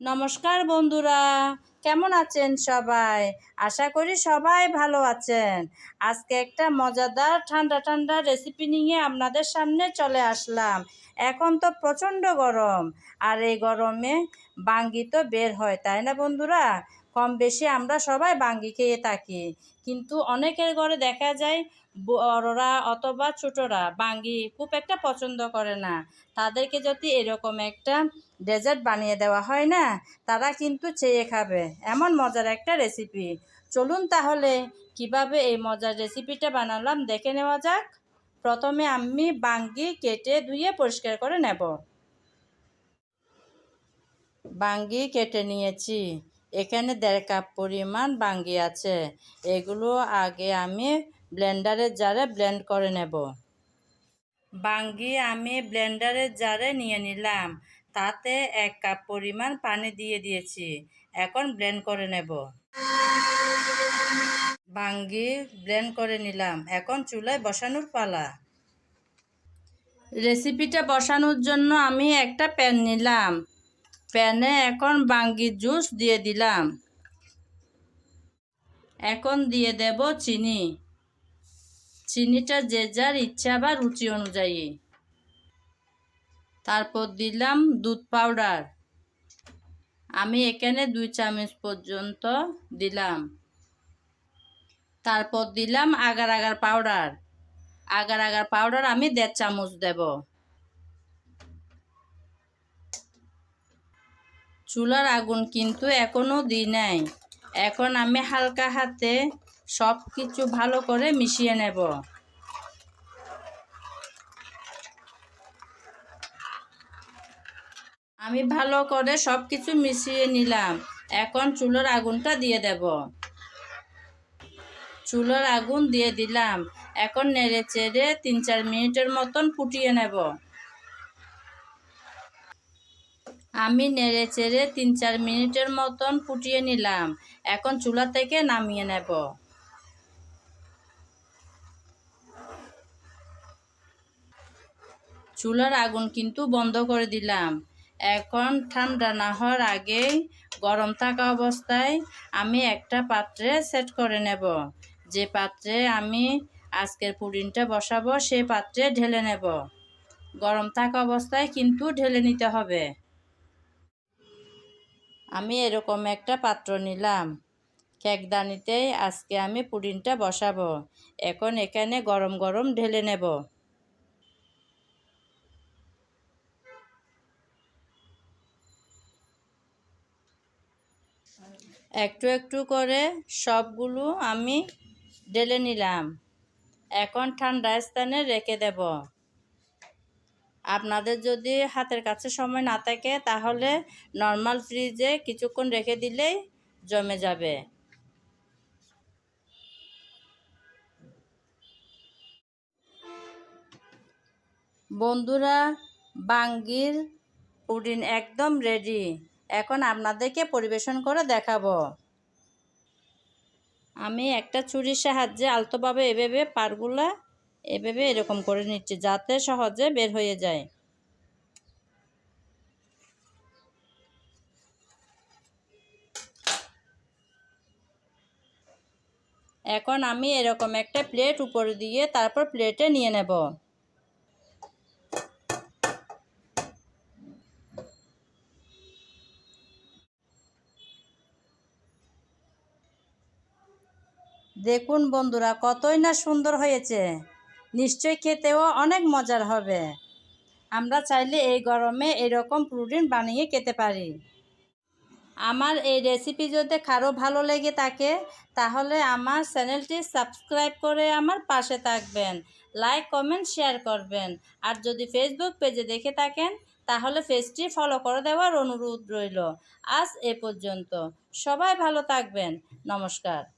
নমস্কার বন্ধুরা, কেমন আছেন সবাই? আশা করি সবাই ভালো আছেন। আজকে একটা মজাদার, ঠান্ডা ঠান্ডা রেসিপি নিয়ে আপনাদের সামনে চলে আসলাম। এখন তো প্রচণ্ড গরম, আর এই গরমে বাঙ্গি তো বের হয়, তাই না বন্ধুরা? কম বেশি আমরা সবাই বাঙ্গি খেয়ে থাকি। কিন্তু অনেকের ঘরে দেখা যায়, বড়রা অথবা ছোটরা বাঙ্গি খুব একটা পছন্দ করে না। তাদেরকে যদি এরকম একটা ডেজার্ট বানিয়ে দেওয়া হয় না, তারা কিন্তু চেয়ে খাবে। এমন মজার একটা রেসিপি। চলুন তাহলে কীভাবে এই মজার রেসিপিটা বানালাম দেখে নেওয়া যাক। প্রথমে আমি বাঙ্গি কেটে ধুয়ে পরিষ্কার করে নেব। বাঙ্গি কেটে নিয়েছি। এখানে দেড় কাপ পরিমাণ বাঙ্গি আছে। এগুলো আগে আমি ব্লেন্ডারের জারে ব্লেন্ড করে নেব। বাঙ্গি আমি ব্লেন্ডারের জারে নিয়ে নিলাম। তাতে এক কাপ পরিমাণ পানি দিয়ে দিয়েছি। এখন ব্লেন্ড করে নেব। বাঙ্গি ব্লেন্ড করে নিলাম। এখন চুলায় বসানোর পালা। রেসিপিটা বসানোর জন্য আমি একটা প্যান নিলাম। প্যানে এখন বাঙ্গির জুস দিয়ে দিলাম। এখন দিয়ে দেব চিনি। চিনিটা যে যার ইচ্ছা বা রুচি অনুযায়ী। তারপর দিলাম দুধ পাউডার। আমি এখানে দুই চামচ পর্যন্ত দিলাম। তারপর দিলাম agar agar powder. Agar agar powder আমি দেড় চামচ দেব। চুলার আগুন কিন্তু এখনও দিই নাই। এখন আমি হালকা হাতে সব কিছু ভালো করে মিশিয়ে নেব। আমি ভালো করে সব কিছু মিশিয়ে নিলাম। এখন চুলোর আগুনটা দিয়ে দেব। চুলোর আগুন দিয়ে দিলাম। এখন নেড়ে চেড়ে তিন চার মিনিটের মতন ফুটিয়ে নেব। আমি নেড়ে চেড়ে তিন চার মিনিটের মতন ফুটিয়ে নিলাম। এখন চুলা থেকে নামিয়ে নেব। চুলার আগুন কিন্তু বন্ধ করে দিলাম। এখন ঠান্ডা না হওয়ার আগেই গরম থাকা অবস্থায় আমি একটা পাত্রে সেট করে নেব। যে পাত্রে আমি আজকের পুডিংটা বসাবো সেই পাত্রে ঢেলে নেব। গরম থাকা অবস্থায় কিন্তু ঢেলে নিতে হবে। আমি এরকম একটা পাত্র নিলাম। কেকদানিতেই আজকে আমি পুডিংটা বসাবো। এখন এখানে গরম গরম ঢেলে নেব। একটু একটু করে সবগুলো আমি ঢেলে নিলাম। এখন ঠান্ডা স্থানে রেখে দেব। আপনাদের যদি হাতের কাছে সময় না থাকে, তাহলে নর্মাল ফ্রিজে কিছুক্ষণ রেখে দিলেই জমে যাবে। বন্ধুরা, বাঙ্গির পুডিন একদম রেডি এখন আপনাদেরকে পরিবেশন করে দেখাবো। আমি একটা ছুরির সাহায্যে আলতোভাবে এভাবে পারগুলা এভাবে এরকম করে নিচ্ছি যাতে সহজে বের হয়ে যায়। এখন আমি এরকম একটা প্লেট উপরে দিয়ে তারপর প্লেটে নিয়ে নেব। দেখুন বন্ধুরা কতই না সুন্দর হয়েছে। নিশ্চয় খেতেও অনেক মজার হবে। আমরা চাইলে এই গরমে এরকম প্রোটিন বানিয়ে খেতে পারি। আমার এই রেসিপি যদি কারও ভালো লেগে থাকে, তাহলে আমার চ্যানেলটি সাবস্ক্রাইব করে আমার পাশে থাকবেন, লাইক, কমেন্ট, শেয়ার করবেন। আর যদি ফেসবুক পেজে দেখে থাকেন, তাহলে পেজটি ফলো করে দেওয়ার অনুরোধ রইল। আজ এ পর্যন্ত। সবাই ভালো থাকবেন। নমস্কার।